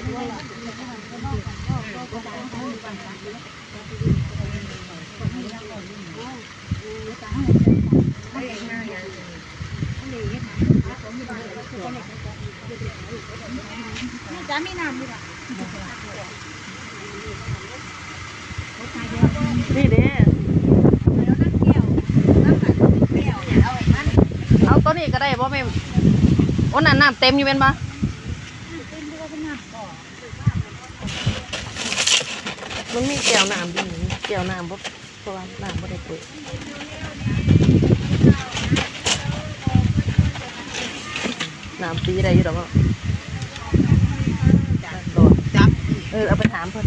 จ้าไม่นำดีกว่านี่เด้แล้วนั่งเกี่ยนี่เอาไอ้เอาตัวนี้ก็ได้บ่แม่โอ้นั่นน้ำเต็มอยู่เป็นปะ มันมีแก้วน้ำอยู่นี่แก้วน้ำบ่เพราะว่าน้ำบ่ได้เปิดน้ำตีได้อยู่ดอกเนาะโดดจับเออเอาไปถามเพิ่น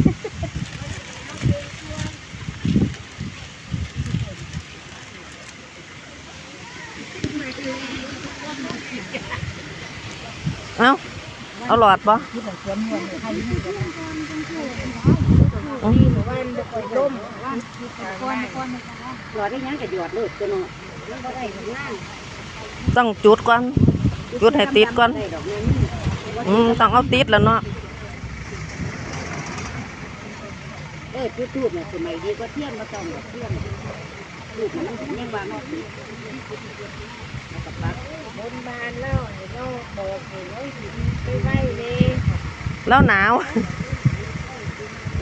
เอาเอาหลอดบ่ที่ วันเด็กล่มก้อนก้อนหลอดได้ยังก็หยอดเลยตัวนู้นต้องจุดก่อน จุดให้ติดก่อน อืมต้องเอาติดแล้วเนาะเออจุดทูบเนี่ยสมัยดีก็เทียนมาต้องเทียนทูบมันยังวางแล้วก็ปักบนบานแล้วไอ้เราบอกเห็นว่าไปไหวเลยแล้วหนาว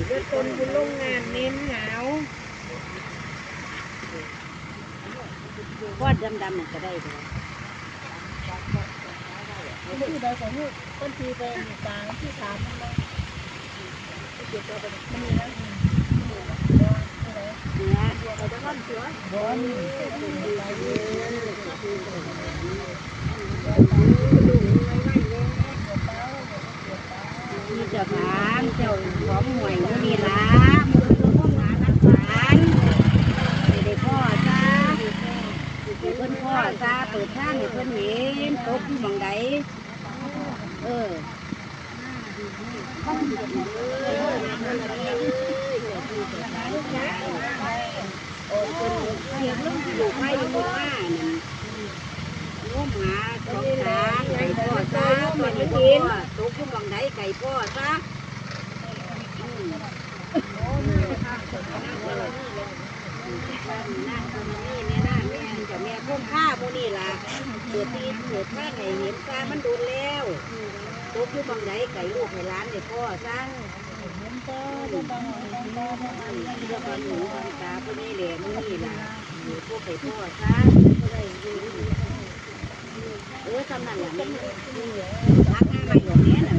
เดี๋ยวตนบุญโรงงานเน้นหนาววาดดำๆเนี่ยก็ได้เลยที่ใดของลูกต้นทีไปมีกลางที่สามมันเลยเก็บตัวไปมันมีนะเนี่ยเราจะร่อนเสือบอลมีเจ้าทาง เจ้าของหวยมือนี่ล่ะมือก็พ่อหมานักฝันให้ได้พ่อจ้าให้เพิ่นพ่อจ้าเปิดทางให้เพิ่นเห็นตกที่หมองใดเออโอ้คนเสียงลูกอยู่ไผ่อยู่ว่านงมหาสงสาไก่พ่อซะตัวนี้พ่อตกขึ้นบังไดไก่พ่อซะ อืมนั่งตรงนี้แม่น่าแม่เจ้าแม่พุ่มผ้าโมนี่ล่ะเกิดที่เกิดผ้าไก่เห็นซามันโดนแล้วตกขึ้นบังไดไก่ลูกให้ร้านเด็กพ่อซะเห็นก็จะต้องเห็นก็เรื่องความหนูความตาพวกนี้แหละมันนี่ล่ะอยู่พวกไก่พ่อซะเออทำนั่นแหละมันรักง่ายมาอย่างนี้น่ะ